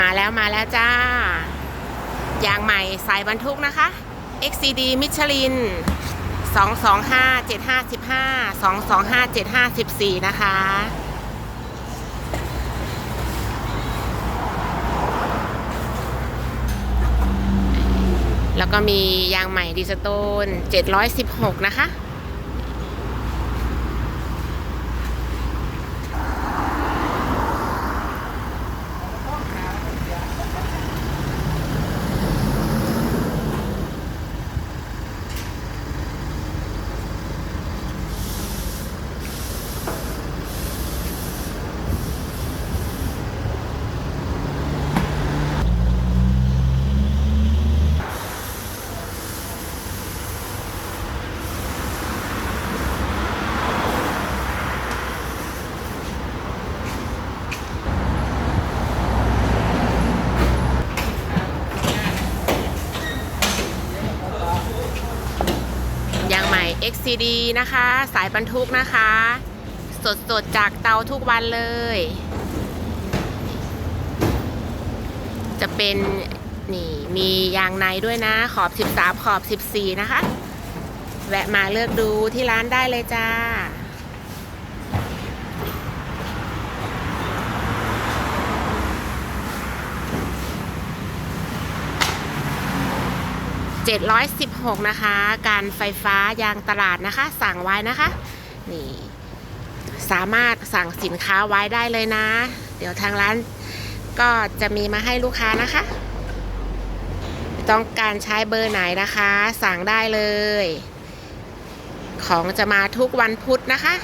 มาแล้วมาแล้วจ้า ยางใหม่สายบรรทุกนะคะ XCD Michelin 225 7515 225 7514นะคะ แล้วก็มียางใหม่ดิสโตน716 นะคะ XCD นะคะ สายบรรทุกนะคะสดสดๆ จากเตาทุกวันเลย จะเป็นนี่มียางในด้วยนะ ขอบ 13 ขอบ 14 นะคะ แวะมาเลือกดูที่ร้านได้เลยจ้า 716 นะคะ การไฟฟ้ายางตลาดนะคะ สั่งไว้นะคะ นี่สามารถสั่งสินค้าไว้ได้เลยนะ เดี๋ยวทางร้านก็จะมีมาให้ลูกค้านะคะ ต้องการใช้เบอร์ไหนนะคะ สั่งได้เลย ของจะมาทุกวันพุธนะคะ